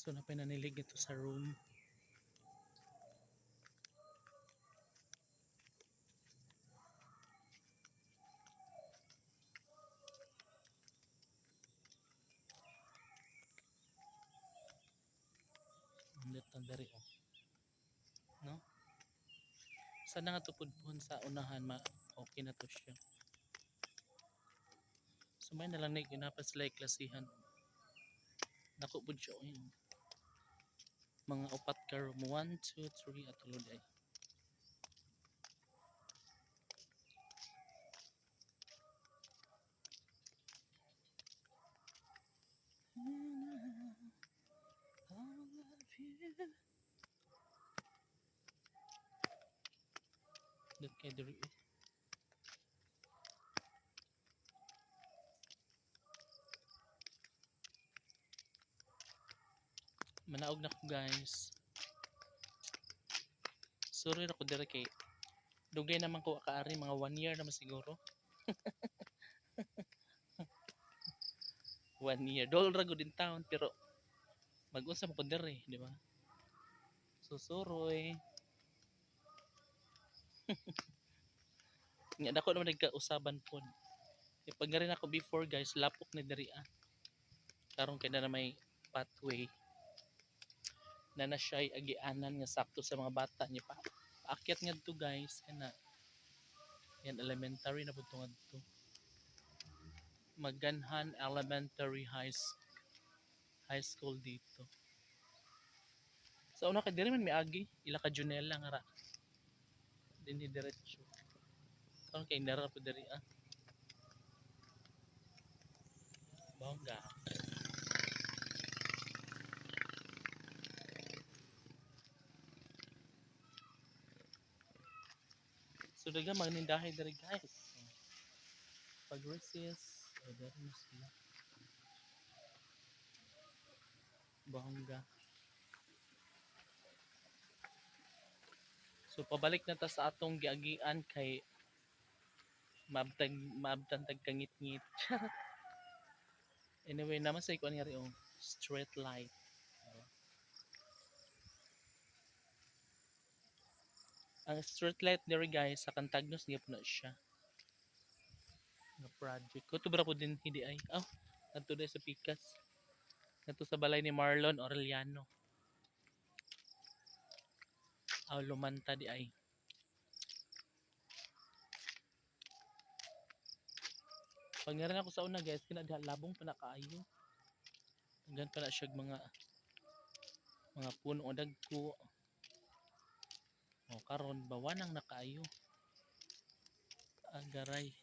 So napay nanilig ito sa room. Ang litang dari oh. No? Sana nga tupod po sa unahan ma okay na to siya. Sumay na lang na ginapas like klasihan. Nako po siya yun. Mga upat ka room. 1, 2, 3 at tulod ay. I love you. Manaog na ko guys. Sorry na ko diri kay Dugay naman ko kaari mga one year naman siguro. one year. Dol ra gud in town pero mag-unsa mo ko diri, di ba? Susuroy. Nga dako naman nagkausaban po. E pag nga rin ako before guys, lapok na diri ah. Karon kay na na may pathway na na siya'y agianan nga sakto sa mga bata niya pa. Paakyat nga to guys, kana yan elementary na pud tungod to. Maganhan Elementary High School. High school dito. Sa una ka diri man may agi, ila ka Junela nga ra. Dinhi diretso. Karon kay nara po diri ah. Bongga. So daga magnindahay diri guys. Pag resist, o diri na sila. Bongga. So pabalik na ta sa atong giagian kay mabtag mabtang tag kangit-ngit. anyway, naman sa ikuan nga rin oh, street light. Ang street light diri guys sa Cantagnos gyud na siya. Nga project. Ko to bra po din hindi ay. Oh, nadto dai sa Pikas. Nadto sa balay ni Marlon Aureliano. Aw lumanta di ay. Pag nga rin ako sa una guys, kina diha labong pa na kaayo. Hanggang pa na siya mga mga puno o dagko. Karon bawanang nakaayo. Agaray.